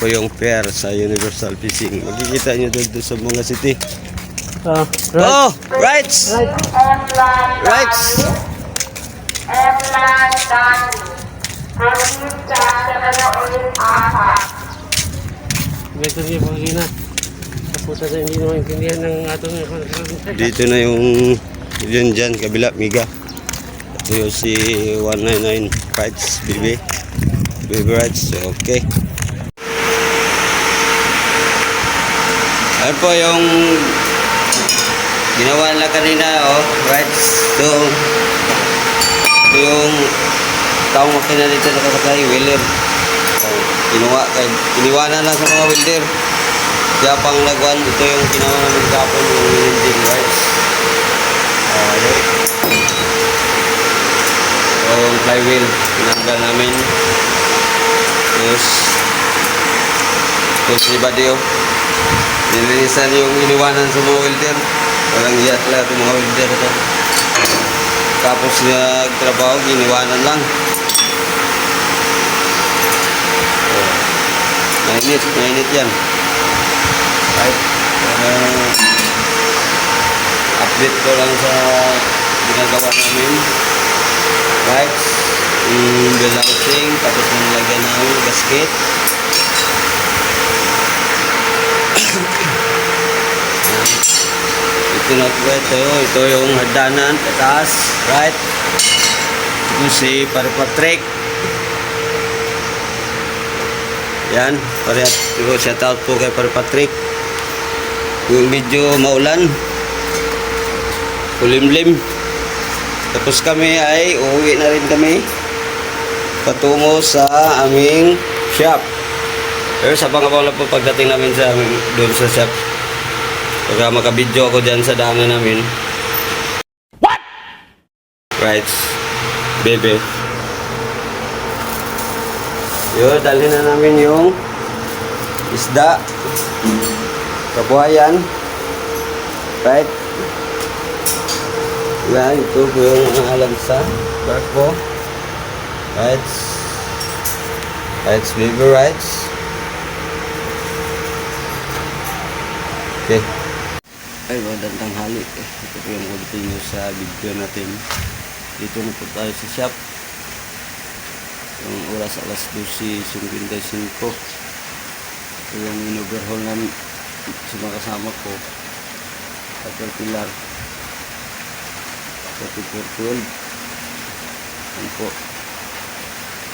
po yung pair sa Universal Fishing. Makikita nyo doon doon sa mga city. Ah, Oh! Rights! Rights! Beto niya pagkina. Tapos sa hindi mo intindihan ng atong Dito na yung yun dyan, kabila, Miga. Ito yung si 199 Rights, BB. BB Rights, okay. Ano po yung ginawa nila kanina, oh, Rights. Ito, ito yung taong makina dito nakasakay, Wheeler. Oh, Ginawa, kay, iniwanan lang sa mga welder. Kaya pang nagwan, ito yung ginawa namin kapon, yung engine rights. Uh, yung flywheel, pinanggal namin. Tapos, ito si Badio. Nilinisan yung iniwanan sa mga welder. Walang iyat lang itong mga welder ito. Tapos nagtrabaho, giniwanan lang. Oh. Mainit, mainit yan. Right? Uh, update ko lang sa ginagawa namin. Right? Yung belausing, tapos nilagyan namin gasket. Ito na po ito. Yung hagdanan, pataas. Right? Ito si Paripatrek. Yan, parehas siguro shout out po kay Par Patrick. Yung medyo maulan. Kulimlim. Tapos kami ay uuwi na rin kami patungo sa aming shop. Pero sa pangabang lang po pagdating namin sa aming doon sa shop. Pagka makabidyo ako dyan sa daanan namin. What? Right. Bebe. Yun, dalhin na namin yung isda, kabuhayan, right? Yan, ito po yung mga alamsa, barko, rights, rights, baby rights. Okay. Ay, magandang tanghali. Ito po yung continue sa video natin. Dito na po tayo sa shop. Yung oras alas 12.55 Ito yung in-overhaul namin sa mga kasama ko. Caterpillar 4412 Yan po.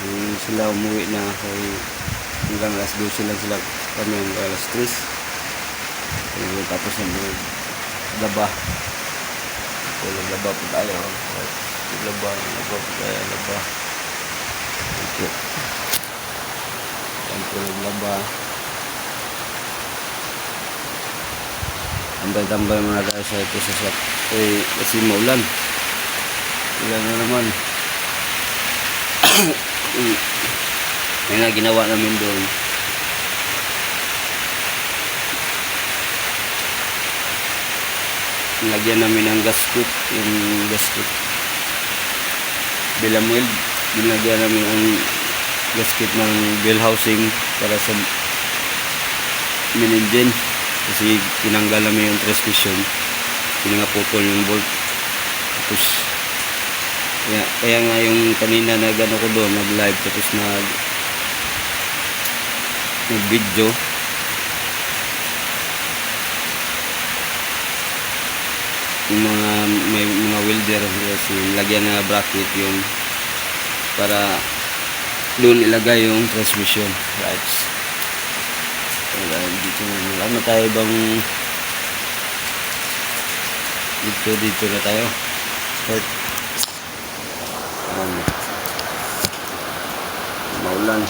Yung sila umuwi na kay hanggang alas 12 lang sila kami hanggang alas 3 Ayun, tapos mga laba ito naglaba po tayo naglaba naglaba po tayo naglaba ito. Yan po naglaba. Tambay-tambay muna tayo sa ito sa shop. Eh, kasi maulan. Ulan na naman. May nga ginawa namin doon. Nilagyan namin ng gasket. Yung gasket. Bilamweld binagyan namin ang gasket ng bell housing para sa main engine kasi tinanggal namin yung transmission pinangaputol yung bolt tapos kaya, kaya nga yung kanina nag ano ko doon nag live tapos nag nag video yung mga may mga welder kasi lagyan na bracket yung para doon ilagay yung transmission rights wala dito na wala na tayo bang dito dito na tayo. Right. Um, maulan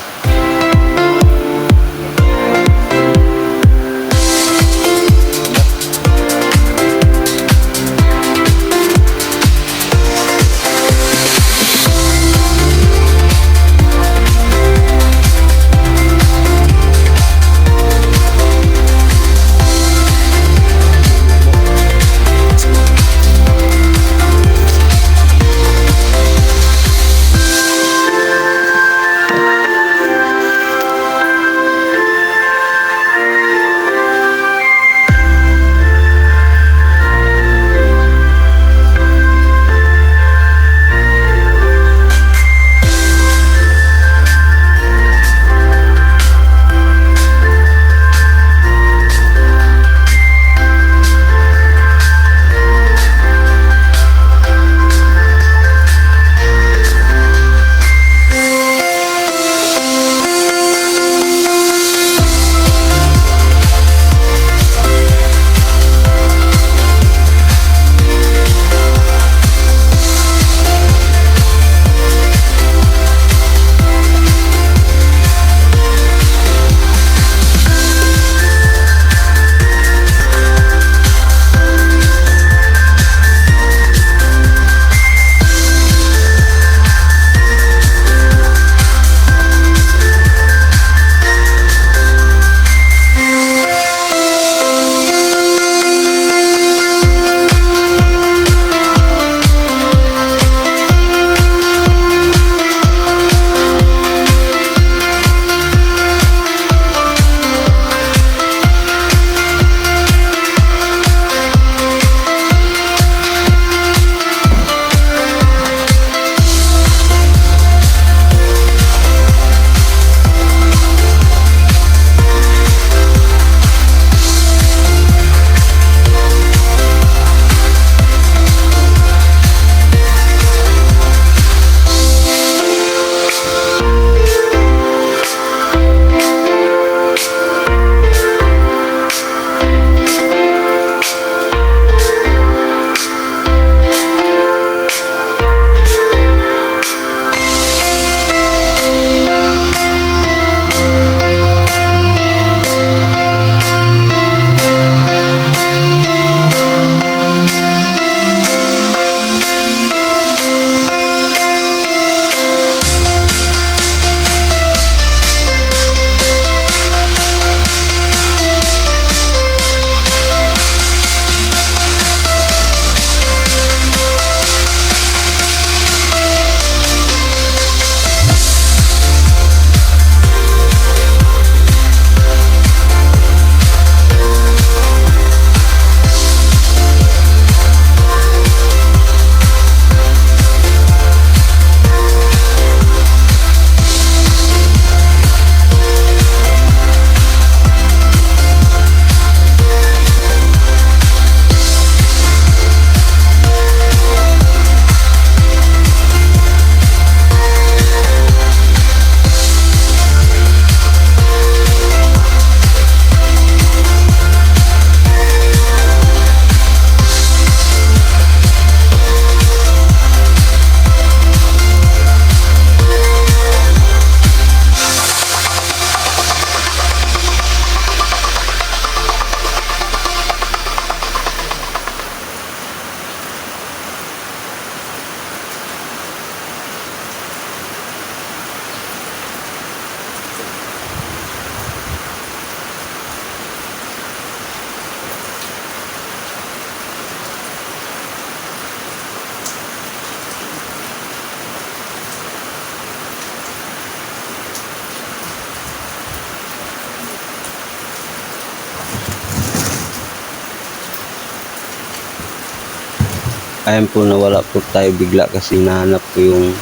Ayan po nawala po tayo bigla kasi nahanap ko yung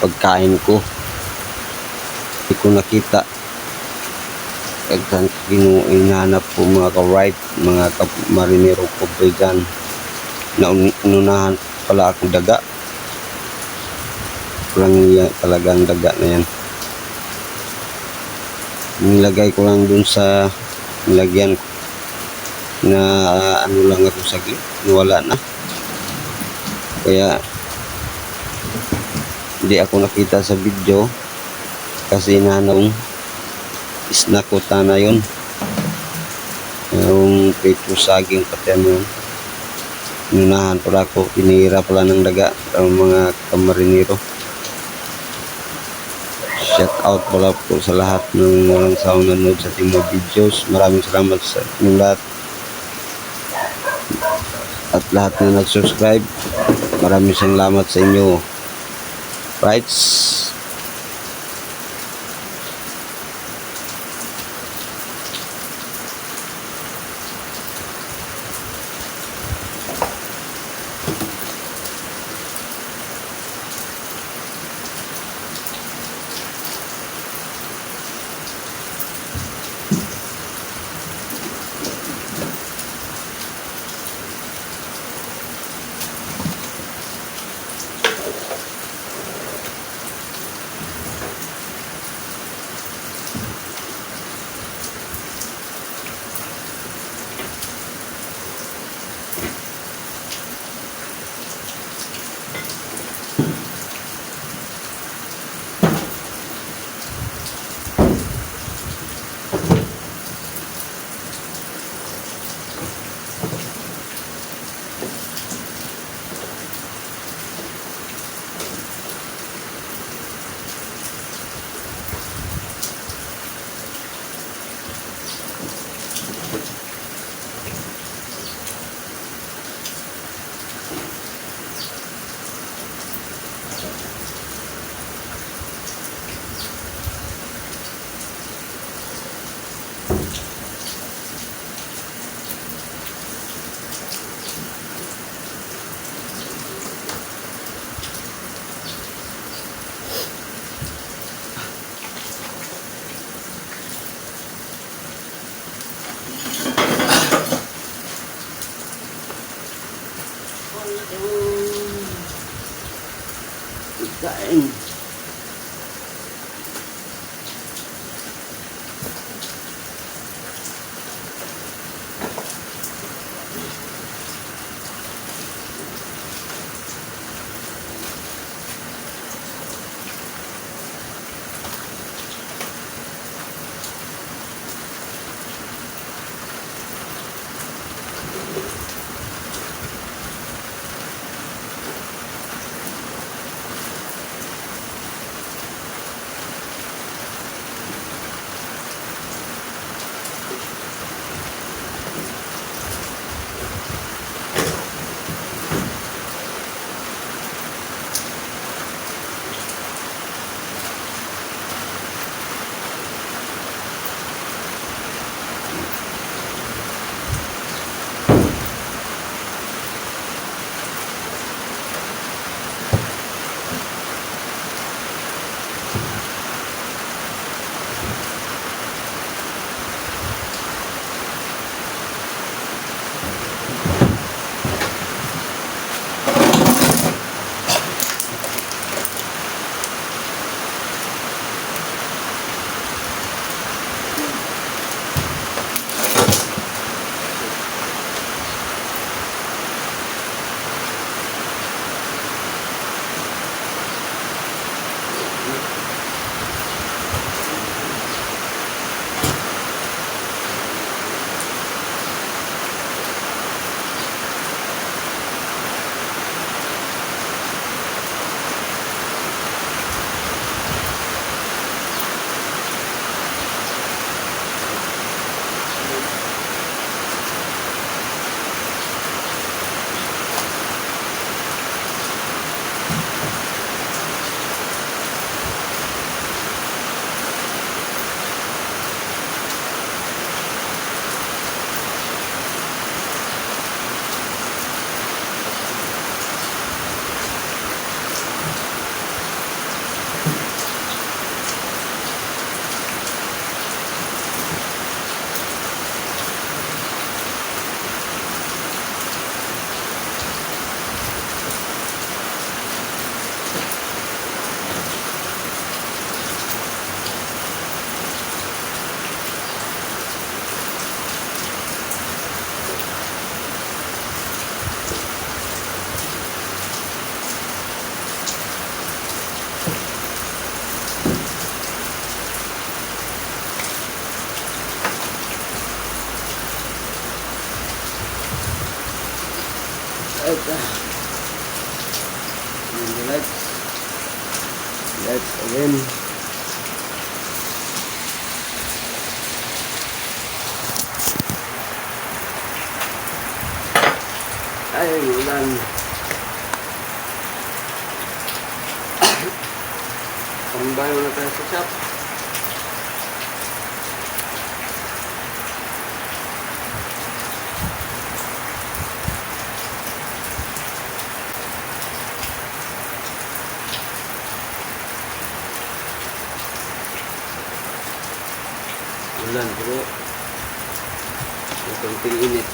pagkain ko. Hindi ko nakita. Kagsan kinu inahanap po mga ka-right, mga ka-marinero ko po dyan. Naununahan pala akong daga. Walang iya talaga ang daga na yan. Nilagay ko lang dun sa nilagyan ko na ah, ano lang ako saglit, wala na. Kaya hindi ako nakita sa video kasi nanong snack ko na yun. Yung peto saging pati ano yun. Inunahan pala ako, pinihira pala ng daga ang mga kamarinero. Shout out pala po sa lahat ng walang sawang nanood sa ating mga videos. Maraming salamat sa inyong lahat. At lahat na nag-subscribe. Maraming salamat sa inyo. Rights. Ulan, pero may konting init.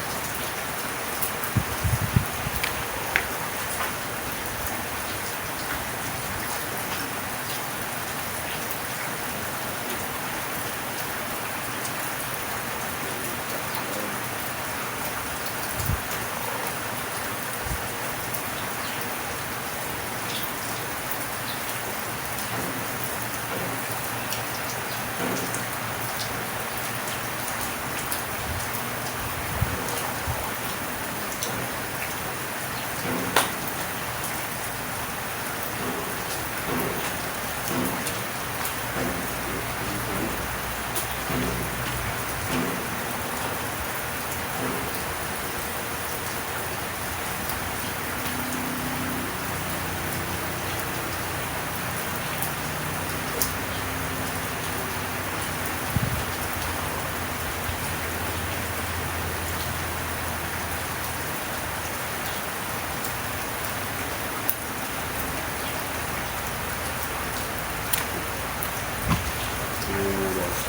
Ayan, guys.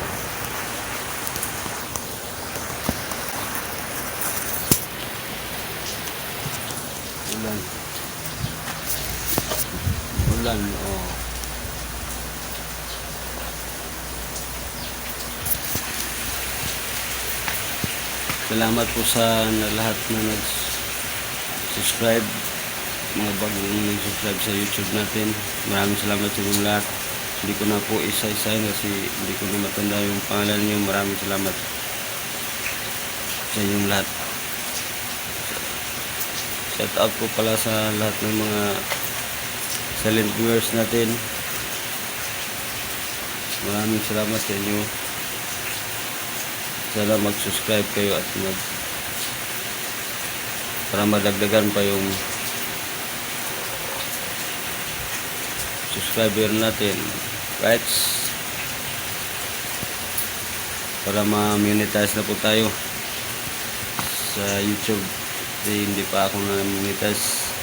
Ulan. Ulan, oh. Salamat po sa lahat na nag-subscribe. Mga bagong nag-subscribe sa YouTube natin. Maraming salamat sa inyong lahat. Hindi ko na po isa-isahin kasi hindi ko na matanda yung pangalan niyo. Maraming salamat sa inyong lahat. Shout out po pala sa lahat ng mga silent viewers natin. Maraming salamat sa inyo. Sana mag-subscribe kayo at mag para madagdagan pa yung subscriber natin. Right? Para ma-monetize na po tayo sa YouTube. Kasi hindi pa ako na-monetize.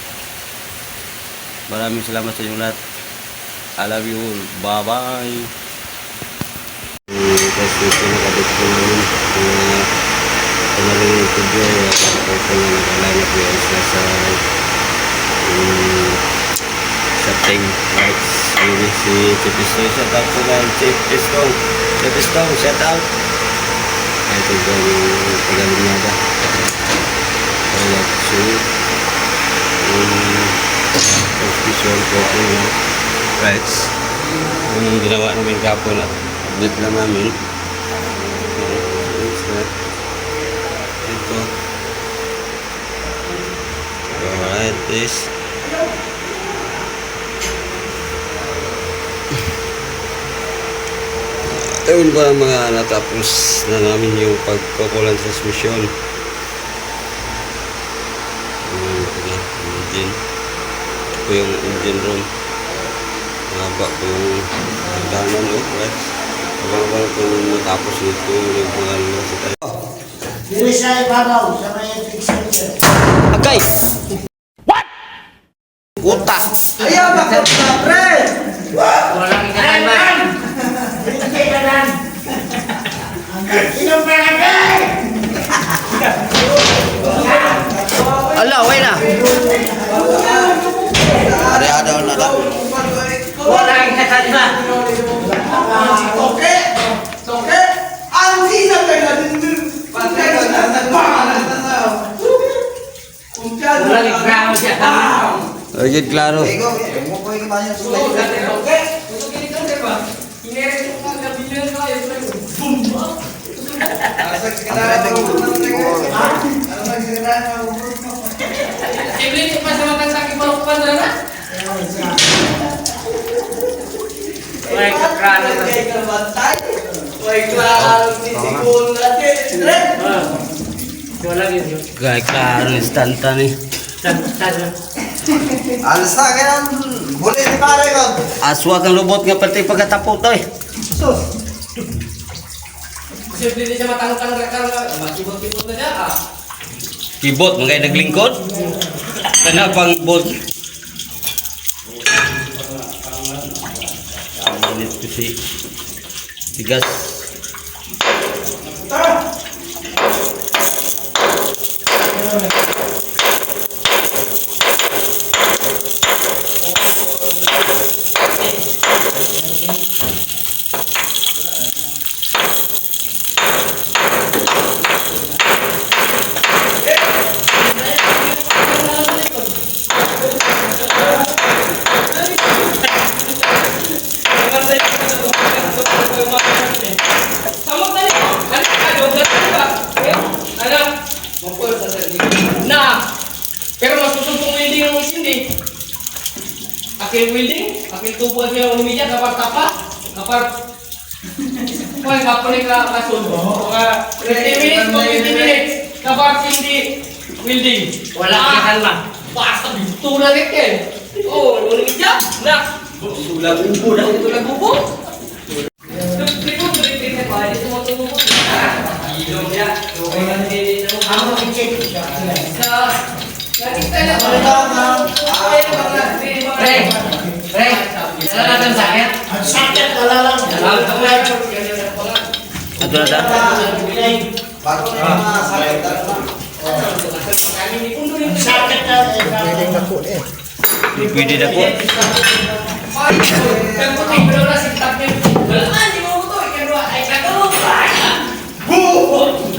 Maraming salamat sa inyong lahat. I love you all. Bye-bye. Guys, ito nakabit ko namin. Uh, panarin yung video. Ako po na nakaline up yung isa sa um, sa thing. Right? Yun si Chipisto. Shout out ko lang. Chipisto. Chipisto. Shout out. Ito ba yung pagalunyada. Kaya so, yung confusion ko ano lang. Right? Yung ginawa namin kapon at update lang namin. Ito. This. Ayun ba mga natapos na namin yung pagkukulan sa transmission. Ayun yung engine. Ito po yung engine room. Mahaba po yung hagdanan oh, right? Abang-abang po yung natapos nito yung mga tayo. Dili sa ibabaw, sa may fixing niya. Agay! What? Kuta! Ayaw, bakit na, pre? Walang ikatay ba? Hindi ka lang. Sino pa agay? Ala, way na! Ada-ada na lang. Walang ikatay ba? Toke! Toke! Ang sino ka na din din? Pagkay ka na sa pangalan na na. Kung ka na Walang ikramo siya. Agad klaro. Ibig pa sa matang sakit mo pa na na? Walang ikramo na. Ah. Walang yun. Gay klaro instanta ni. Tan- tan- Alas na kaya huli ni pare ko. Aswa kang lubot nga pati pagkatapot eh. Kasi hindi siya matangkang rekal na. Matibot-tibot na siya. Ah. Kibot, mga naglingkod. Kana pang bot. Tigas. Na, pero masusumpong welding ng isindi. Aking welding, aking tubo siya ng media kapag tapa, kapag Kuan kapoy ka kasun. Mga 30 minutes o 50 minutes kapag hindi welding. Wala kang kalma. Basta bitula rin ken. Oh, ano ni dia? Na. Tula bubo na tula bubo. Likod rin rin pa, ito mo tumo. Ilong niya. Okay na din ito.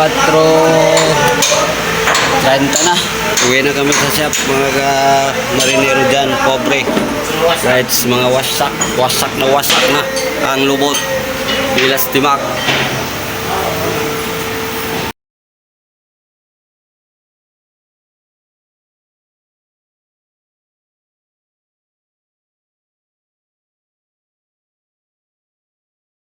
4.30 na. Uwi na kami sa shop mga marinero dyan, pobre. Right, mga wasak, wasak na wasak na ang lubot. Bilas timak.